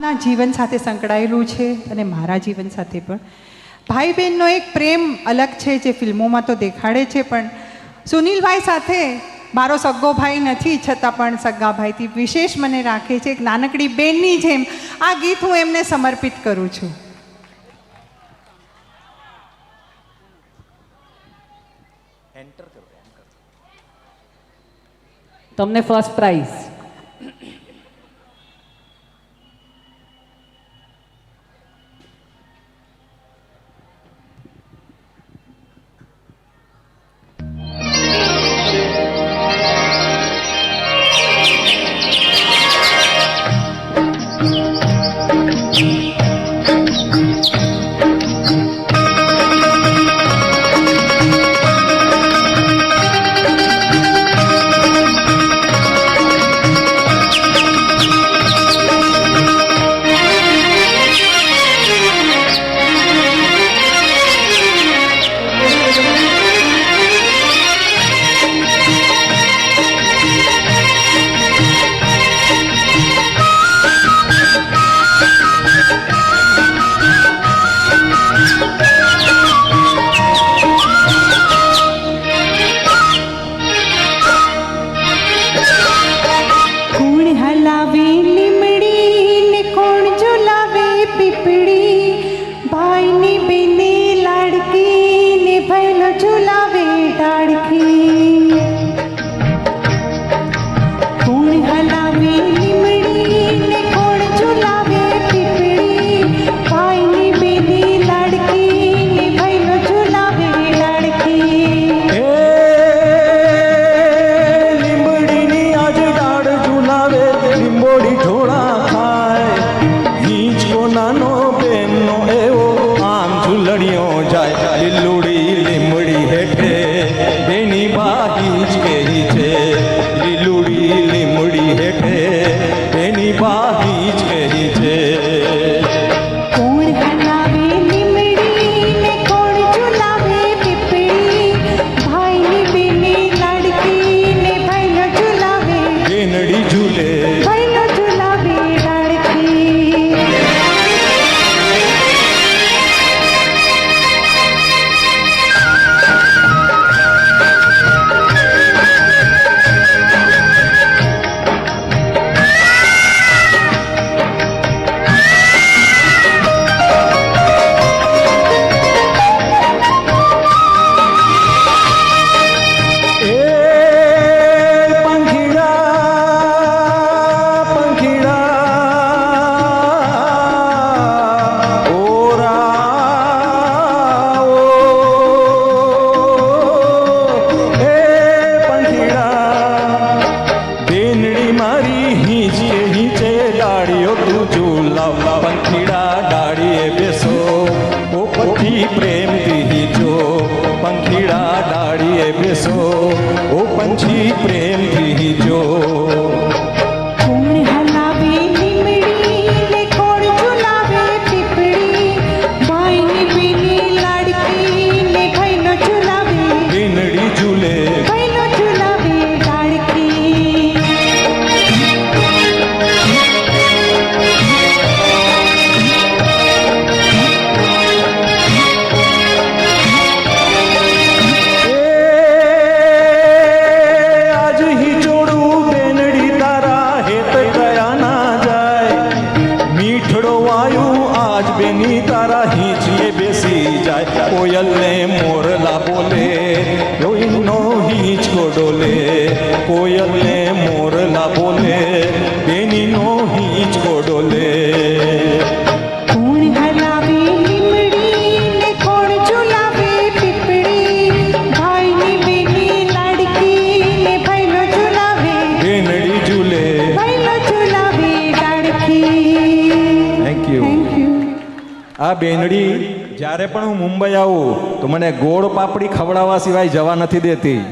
ના જીવન સાથે સંકળાયેલું છે અને મારા જીવન સાથે પણ. ભાઈ બહેનનો એક પ્રેમ અલગ છે જે ફિલ્મોમાં તો દેખાડે છે પણ સુનિલભાઈ સાથે મારો સગ્ગો ભાઈ નથી છતાં પણ સગ્ગા ભાઈથી વિશેષ મને રાખે છે એક નાનકડી બેનની જેમ. આ ગીત હું એમને સમર્પિત કરું છું. તમને ફર્સ્ટ પ્રાઇઝ હલાવે લીમડી ને કોણ ઝુલાવે પીપળી? ભાઈની બેને લાડકી ને ભૈલો ઝુલાવે ડાળકી મારી હિંચે હિંચે ડાળીઓ તું ઝૂલાવ. પંખીડા ડાળીએ બેસો. ઓ પછી પ્રેમથી હિંચો પંખીડા ડાળીએ બેસો. ઓ પંછી પ્રેમથી કોયલને મોરલા બોલે રોઈનો હિંચકો ડોલે કોયલને મોરલા બોલે બેનીનો હિંચકો ડોલે આ બેનડી જ્યારે પણ હું મુંબઈ આવું તો મને ગોળ પાપડી ખવડાવવા સિવાય જવા નથી દેતી.